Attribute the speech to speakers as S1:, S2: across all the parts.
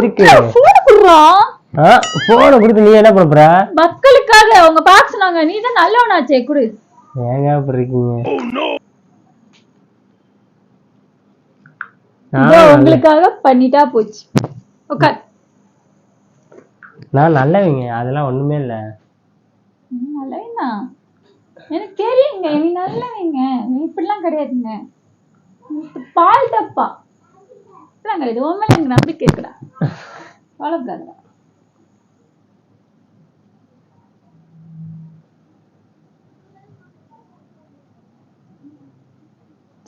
S1: எதுக்கு
S2: போன் குடுறான்
S1: போனை கொடுத்து நீ என்ன பண்ண போற?
S2: மக்களுக்காக அவங்க பார்க்க சொன்னாங்க. நீ தான் நல்லவனாச்சே குடு.
S1: ஏங்க அப்படி இருக்கீங்க?
S2: இதோ
S1: நான்
S2: உங்களுக்காக பண்ணிட்டா போச்சு. உட்கார்
S1: நான் நல்லவங்க அதெல்லாம் ஒண்ணுமே இல்ல.
S2: நல்லவனா? எனக்கு தெரியுங்க நீ நல்லவங்க. நீ இப்படிலாம் கிடையாதுங்க. பால் டப்பா இப்படிலாம் கிடையாது உன் மேல எனக்கு நம்பிக்கை இருக்குடா. கவலைப்படாதடா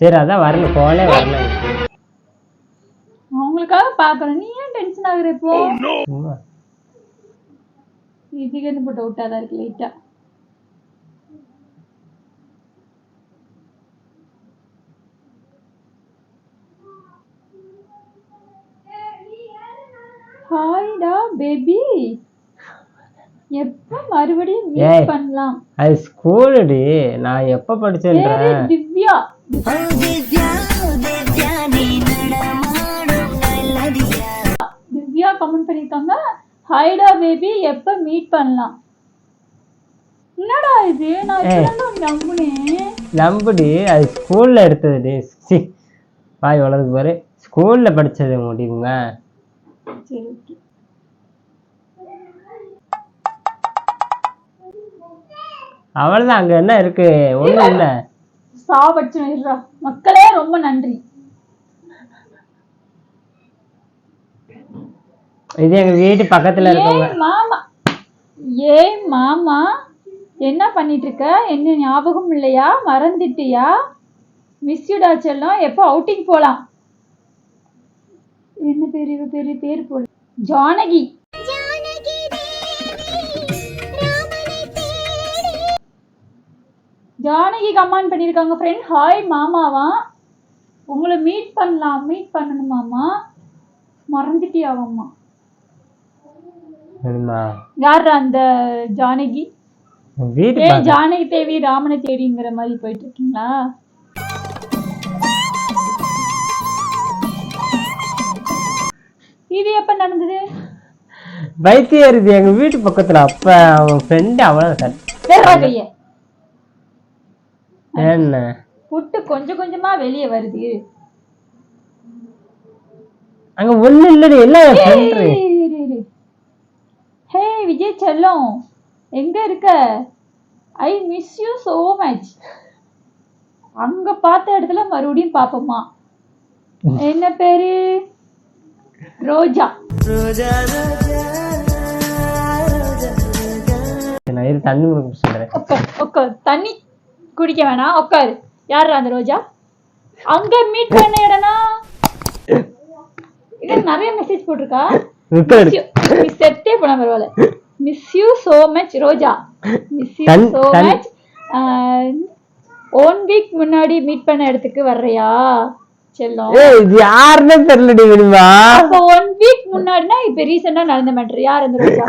S1: சரி அதான் வரல. போனே வரல.
S2: அவங்களுக்காக பார்க்கணும் நீ ஏன் டென்ஷன் ஆகுற இப்போ? இருந்து போட்டு விட்டாதான் இருக்கு லைட்டா ஹாய்டா பேபி எப்ப மறுபடியும். மீட் பண்ணலாம்?
S1: அது ஸ்கூலுடி நான் எப்ப படிச்சேன்றேன்
S2: திவ்யா. திவ்யா கமெண்ட் பண்ணிருக்காங்க ஹாய்டா பேபி எப்ப மீட் பண்ணலாம்? என்னடா இது? நான் நம்புனேன்
S1: நம்புடி அது ஸ்கூல்ல எடுத்ததுடி சி வாய் வளர்ந்து பாரு. ஸ்கூல்ல படிச்சது முடியுங்க
S2: சரி okay.
S1: அவ்வளவுதான் அங்க என்ன இருக்கு? ஒண்ணும் இல்ல.
S2: சாவடிச்சு மக்களே ரொம்ப நன்றி.
S1: இது எங்க வீட்டு பக்கத்துல இருக்கவங்க.
S2: மாமா. ஏய் மாமா. என்ன பண்ணிட்டு இருக்க என்ன ஞாபகம் இல்லையா? மறந்துட்டியா? மிஸ் யூடா செல்லம். எப்போ அவுட்டிங் போலாம்? என்ன பேர் இவ பேரு? பேர் போல. ஜானகி. ஜானகி கமெண்ட் பண்ணியிருக்காங்க ஃப்ரெண்ட் ஹாய் மாமாவா? உங்களை மீட் பண்ணலாம் மீட் பண்ணணுமாமா மறந்துட்டியாவாம்மா யார் அந்த ஜானகி? ஜானகி தேவி ராமனை தேடிங்கிற மாதிரி போயிட்டு இருக்கீங்களா?
S1: பைத்தியம் இருக்கு எங்க வீட்டு பக்கத்துல அப்ப அவன் ஃப்ரெண்டு அவ்வளவு
S2: கைய.
S1: என்ன?
S2: புட்டு கொஞ்சம் கொஞ்சமா வெளியே வருது.
S1: அங்க ஒண்ணு இல்லடி எல்லாம் என் ஃப்ரெண்டு.
S2: ஹே விஜய் செல்லம் எங்க இருக்க? I miss you so much அங்க பார்த்த இடத்துல மறுபடியும் பாப்போமா? என்ன பேரு? ரோஜா.
S1: நான் இரு தண்ணி கொடுக்க சொல்றேன்?
S2: உட்கார் உட்கார். தண்ணி குடிக்க வேணாம். உட்காரு. யார் அந்த ரோஜா? அங்க மீட் பண்ண இடம்னா? இது நிறைய மெசேஜ் போட்டிருக்கா. நீ செத்தே போன பரவாயில்ல. Miss you so much Roja. Miss you so much one week முன்னாடி மீட் பண்ண இடத்துக்கு வர்றியா? செல்லம்.
S1: ஏய் இது யாருன்னே தெரியலடி
S2: அப்போ ஒன் வீக் முன்னாடினா இப்ப ரீசெண்டா நடந்த மேட்டர் யார் அந்த ரோஜா?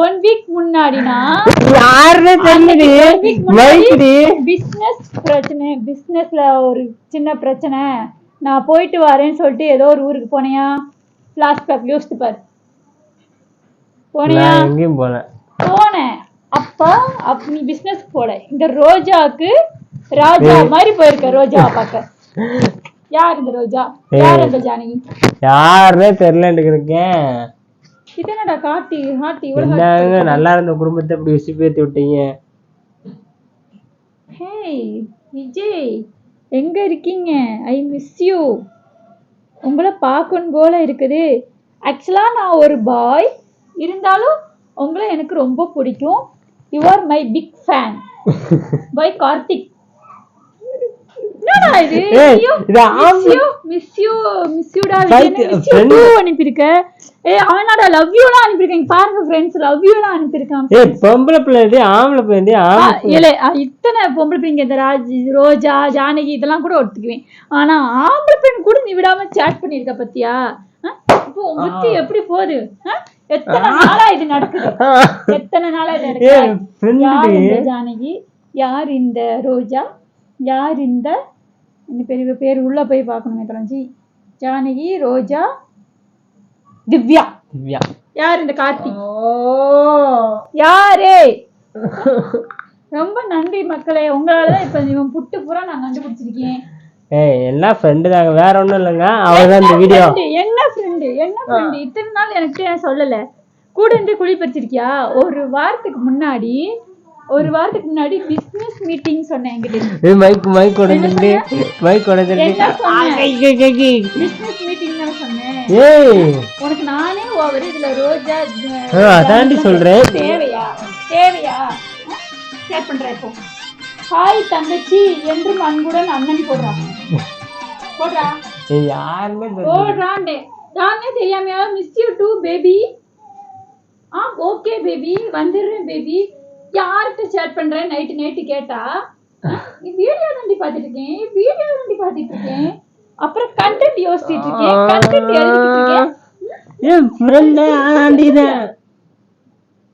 S2: ஒன் வீக் முன்னாடினா
S1: யாருன்னே தெரியலடி. மைக்குடி
S2: பிசினஸ் பிரச்சனை பிசினஸ்ல ஒரு சின்ன பிரச்சனை. நான் போயிட்டு வரேன்னு சொல்லிட்டு ஏதோ ஒரு ஊருக்கு போனியா? பிளாஸ்பேக் யோசித்து பாரு. போனியா?
S1: எங்கேயும் போல.
S2: போனேன். அப்ப அப்ப நீ பிசினஸ் போல. இந்த ரோஜாக்கு ராஜா மாதிரி போயிருக்க ரோஜா பார்க்க. யார் இந்த ரோஜா? யார் அந்த ஜானகி?
S1: யாருன்னே தெரியலன்னு இருக்கேன்
S2: இது என்னடா காட்டி ஹாட்டி இவ்வளவு
S1: என்னங்க நல்லா இருந்த குடும்பத்தை இப்படி விசி பேத்தி விட்டீங்க.
S2: ஹேய் விஜய் எங்க இருக்கீங்க? ஐ மிஸ் யூ உங்களை பார்க்கணும் போல இருக்குது. ஆக்சுவலா நான் ஒரு பாய் இருந்தாலும் உங்களை எனக்கு ரொம்ப பிடிக்கும். You are my big fan bye Karthik. Raj Janaki இதெல்லாம் கூட ஒத்துக்குவேன். ஆனா ஆம்பளை பெண் கூட நீ விடாம சேட் பண்ணிருக்க பத்தியா? இப்போ புத்தி எப்படி போகுது? எத்தனை நாளா இது நடக்குது? எத்தனை நாளா இது நடக்குது? யார் இந்த ஜானகி? யார் இந்த ரோஜா? யார் இந்த இந்த பெரிய பேர் உள்ள போய் பார்க்கணுமே தொலைஞ்சி ஜானகி ரோஜா திவ்யா.
S1: திவ்யா.
S2: யார் இந்த கார்த்தி? யாரு? ரொம்ப நன்றி மக்களே. உங்களாலதான் இப்ப இவன் புட்டு பூரா நான் கண்டுபிடிச்சிருக்கேன்.
S1: ஏய் எல்லாம் ஃப்ரெண்டு தாங்க வேற ஒண்ணும் இல்லைங்க. அவ்வளவுதான் இந்த வீடியோ?
S2: என்ன ஃப்ரெண்டு என்ன ஃப்ரெண்டு இத்தனை நாள் எனக்கு ஏன் சொல்லல? கூட இருந்து குழி பறிச்சிருக்கியா? ஒரு வாரத்துக்கு முன்னாடி ஒரு வாரத்துக்கு முன்னாடி பிசினஸ் மீட்டிங் சொன்னேன் என்கிட்ட.
S1: மைக் மைக் உடஞ்சிட்டு மைக் உடஞ்சிட்டு
S2: என்ன சொன்னேன்? பிசினஸ் மீட்டிங் தான் சொன்னேன்.
S1: ஏய்.
S2: உனக்கு நானே ஓவர் இதுல ரோஜா
S1: ஆ, அதாண்டி சொல்றேன்.
S2: தேவையா? தேவையா? ஷேர் பண்றேன் இப்போ. ஹாய் தங்கச்சி. என்றும் அன்புடன் அண்ணன் போடுறான் போடுறா.
S1: யாருமே.
S2: போடுறான்டே. நானே தெரியாமையா? Miss you too baby ah okay baby வந்துடுறேன் பேபி யார்கிட்ட சேட் பண்றேன்? நைட்டு நைட்டு கேட்டா வீடியோ தாண்டி பார்த்துட்டு இருக்கேன் வீடியோ தாண்டி பார்த்துட்டு இருக்கேன் அப்புறம் கண்டென்ட் யோசிச்சுட்டு இருக்கேன். கண்டென்ட் எழுதிட்டு இருக்கேன்.
S1: ஏய் ஃப்ரெண்டு ஆண்டிதான்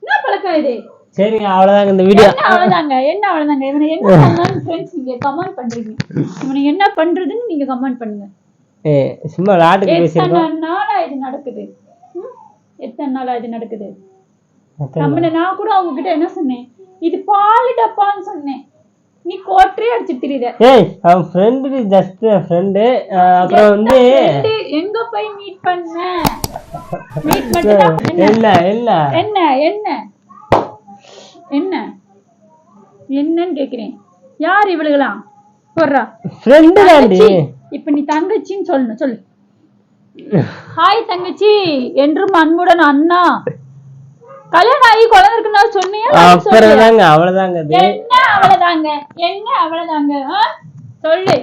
S2: என்ன பழக்கம் இது?
S1: சரிங்க அவ்வளவுதாங்க இந்த வீடியோ
S2: அவ்வளவுதாங்க? என்ன அவ்வளவுதாங்க? இவனை என்ன பண்ணாலும் ஃப்ரெண்ட்ஸ் நீங்க கமெண்ட் பண்றீங்க? இவனை என்ன பண்றதுன்னு நீங்க கமெண்ட் பண்ணுங்க.
S1: ஏய் சும்மா விளையாட்டுக்கு பேசியிருக்கோம்.
S2: எத்தனை நாளா இது நடக்குது? எத்தனை நாளா இது நடக்குது?
S1: எத்தனை
S2: நம்ம நான் கூட அவங்க கிட்ட என்ன சொன்னேன்? இது பால் டப்பான்னு சொன்னேன். நீ கோட்டரே அடிச்சு திரியுத
S1: ஏய் அவன் ஃப்ரெண்டு ஜஸ்ட் ஃப்ரெண்டு அப்புறம் வந்து
S2: எங்க போய் மீட் பண்ண? மீட் மட்டும்
S1: இல்ல இல்ல
S2: என்ன என்ன? என்ன என்னன்னு கேக்குறேன். யார் இவளுகளாம்? போடுறா.
S1: ஃப்ரெண்டு தாண்டி.
S2: இப்ப நீ தங்கச்சின்னு சொல்லணும் சொல்லு. ஹாய் தங்கச்சி. என்றும் அன்புடன் அண்ணா. கல்யாணம் ஆகி குழந்தை இருக்குன்னா சொன்னியா நான் சொல்லலையா?
S1: அப்புறம் தாங்க அவ்வளவுதாங்க அது
S2: என்ன அவ்வளவுதாங்க என்ன அவ்வளவுதாங்க? சொல்லு.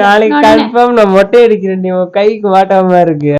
S1: நாளைக்கு? கன்ஃபார்ம் நான் மொட்டை அடிக்கிறேன் நீ உன் கைக்கு மாட்டாம இருக்கு